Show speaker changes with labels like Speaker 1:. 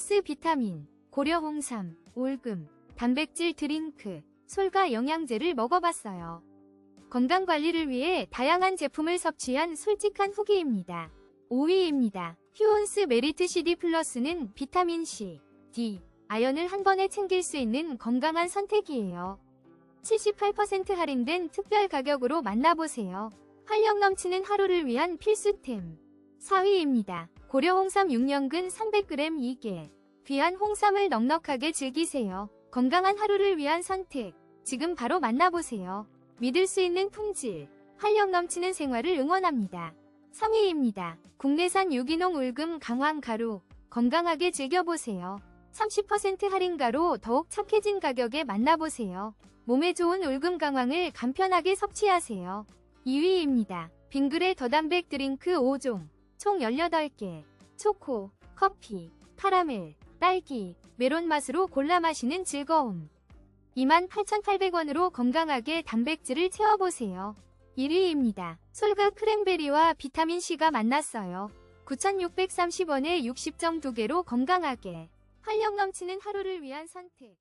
Speaker 1: 휴온스 비타민, 고려 홍삼, 올금, 단백질 드링크, 솔과 영양제를 먹어봤어요. 건강 관리를 위해 다양한 제품을 섭취한 솔직한 후기입니다. 5위입니다. 휴온스 메리트 CD 플러스는 비타민 C, D, 아연을 한 번에 챙길 수 있는 건강한 선택이에요. 78% 할인된 특별 가격으로 만나보세요. 활력 넘치는 하루를 위한 필수템. 4위입니다. 고려 홍삼 6년근 300g 2개. 귀한 홍삼을 넉넉하게 즐기세요. 건강한 하루를 위한 선택. 지금 바로 만나보세요. 믿을 수 있는 품질. 활력 넘치는 생활을 응원합니다. 3위입니다. 국내산 유기농 울금 강황 가루. 건강하게 즐겨보세요. 30% 할인가로 더욱 착해진 가격에 만나보세요. 몸에 좋은 울금 강황을 간편하게 섭취하세요. 2위입니다. 빙그레 더단백 드링크 5종. 총 18개. 초코, 커피, 카라멜, 딸기, 메론 맛으로 골라 마시는 즐거움. 28,800원으로 건강하게 단백질을 채워보세요. 1위입니다. 솔과 크랜베리와 비타민C가 만났어요. 9,630원에 60정 2개로 건강하게. 활력 넘치는 하루를 위한 선택.